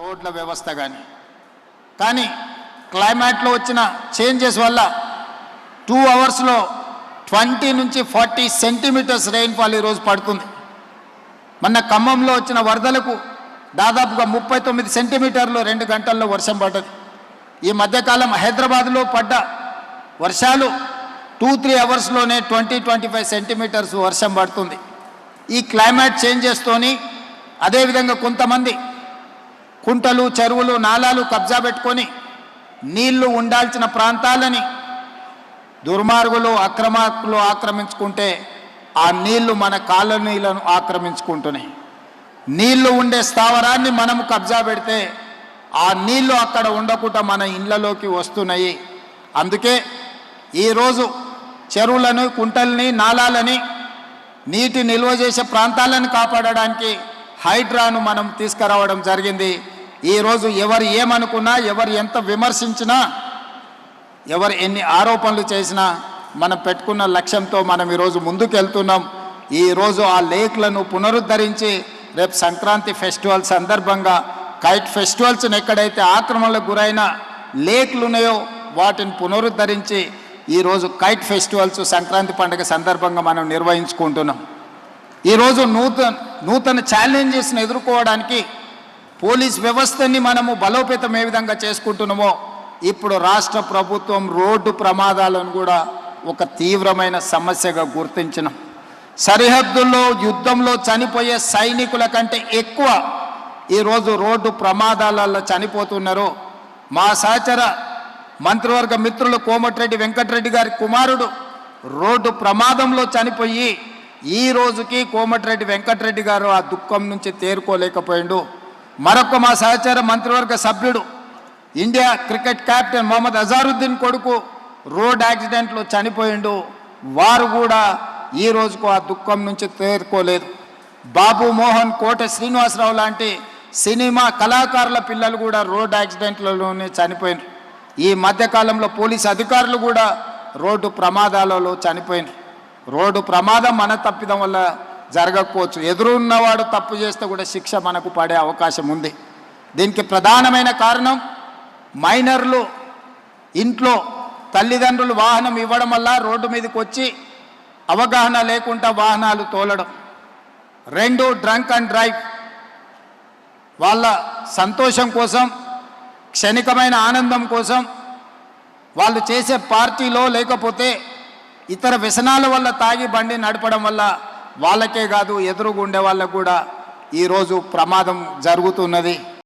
రోడ్ల వ్యవస్థ కానీ కానీ క్లైమేట్లో వచ్చిన చేంజెస్ వల్ల టూ అవర్స్లో ట్వంటీ నుంచి ఫార్టీ సెంటీమీటర్స్ రెయిన్ఫాల్ ఈరోజు పడుతుంది మొన్న ఖమ్మంలో వచ్చిన వరదలకు దాదాపుగా ముప్పై తొమ్మిది సెంటీమీటర్లు రెండు గంటల్లో వర్షం పడ్డది. ఈ మధ్యకాలం హైదరాబాద్లో పడ్డ వర్షాలు టూ త్రీ అవర్స్లోనే ట్వంటీ ట్వంటీ ఫైవ్ సెంటీమీటర్స్ వర్షం పడుతుంది. ఈ క్లైమేట్ చేంజెస్తోని అదేవిధంగా కొంతమంది కుంటలు చెరువులు నాలాలు కబ్జా పెట్టుకొని నీళ్ళు ఉండాల్సిన ప్రాంతాలని దుర్మార్గులు అక్రమార్కులు ఆక్రమించుకుంటే ఆ నీళ్ళు మన కాలనీలను ఆక్రమించుకుంటున్నాయి. నీళ్ళు ఉండే స్థావరాన్ని మనము కబ్జా పెడితే ఆ నీళ్ళు అక్కడ ఉండకుండా మన ఇళ్ళలోకి వస్తున్నాయి. అందుకే ఈరోజు చెరువులను కుంటల్ని నాలాలని నీటి నిల్వ చేసే ప్రాంతాలను కాపాడడానికి హైడ్రాను మనం తీసుకురావడం జరిగింది. ఈరోజు ఎవరు ఏమనుకున్నా ఎవరు ఎంత విమర్శించినా ఎవరు ఎన్ని ఆరోపణలు చేసినా మనం పెట్టుకున్న లక్ష్యంతో మనం ఈరోజు ముందుకెళ్తున్నాం. ఈరోజు ఆ లేక్లను పునరుద్ధరించి రేపు సంక్రాంతి ఫెస్టివల్ సందర్భంగా కైట్ ఫెస్టివల్స్ని ఎక్కడైతే ఆక్రమణలకు గురైన లేక్లు ఉన్నాయో వాటిని పునరుద్ధరించి ఈరోజు కైట్ ఫెస్టివల్స్ సంక్రాంతి పండుగ సందర్భంగా మనం నిర్వహించుకుంటున్నాం. ఈరోజు నూతన నూతన ఛాలెంజెస్ని ఎదుర్కోవడానికి పోలీస్ వ్యవస్థని మనము బలోపేతం ఏ విధంగా చేసుకుంటున్నామో ఇప్పుడు రాష్ట్ర ప్రభుత్వం రోడ్డు ప్రమాదాలను కూడా ఒక తీవ్రమైన సమస్యగా గుర్తించినాం. సరిహద్దుల్లో యుద్ధంలో చనిపోయే సైనికుల కంటే ఎక్కువ ఈరోజు రోడ్డు ప్రమాదాలలో చనిపోతున్నారు. మా సహచర మంత్రివర్గ మిత్రులు కోమటిరెడ్డి వెంకటరెడ్డి గారి కుమారుడు రోడ్డు ప్రమాదంలో చనిపోయి ఈ రోజుకి కోమటిరెడ్డి వెంకటరెడ్డి గారు ఆ దుఃఖం నుంచి తేరుకోలేకపోయిండు. మరొక మా సహచర మంత్రివర్గ సభ్యుడు India cricket captain Mohammed Azharuddin కొడుకు రోడ్ యాక్సిడెంట్లో చనిపోయిండు. వారు కూడా ఈ రోజుకు ఆ దుఃఖం నుంచి తేరుకోలేదు. బాబు మోహన్ కోట శ్రీనివాసరావు లాంటి సినిమా కళాకారుల పిల్లలు కూడా రోడ్ యాక్సిడెంట్లలోనే చనిపోయినారు. ఈ మధ్యకాలంలో పోలీస్ అధికారులు కూడా రోడ్డు ప్రమాదాలలో చనిపోయినారు. రోడ్డు ప్రమాదం మన తప్పిదం వల్ల జరగకపోవచ్చు. ఎదురున్నవాడు తప్పు చేస్తే కూడా శిక్ష మనకు పడే అవకాశం ఉంది. దీనికి ప్రధానమైన కారణం మైనర్లు ఇంట్లో తల్లిదండ్రులు వాహనం ఇవ్వడం వల్ల రోడ్డు మీదకి వచ్చి అవగాహన లేకుండా వాహనాలు తోలడం. రెండు డ్రంక్ అండ్ డ్రైవ్. వాళ్ళ సంతోషం కోసం క్షణికమైన ఆనందం కోసం వాళ్ళు చేసే పార్టీలో లేకపోతే ఇతర వ్యసనాల వల్ల తాగి బండి నడపడం వల్ల వాళ్ళకే కాదు ఎదురుగుండే వాళ్ళకు కూడా ఈరోజు ప్రమాదం జరుగుతున్నది.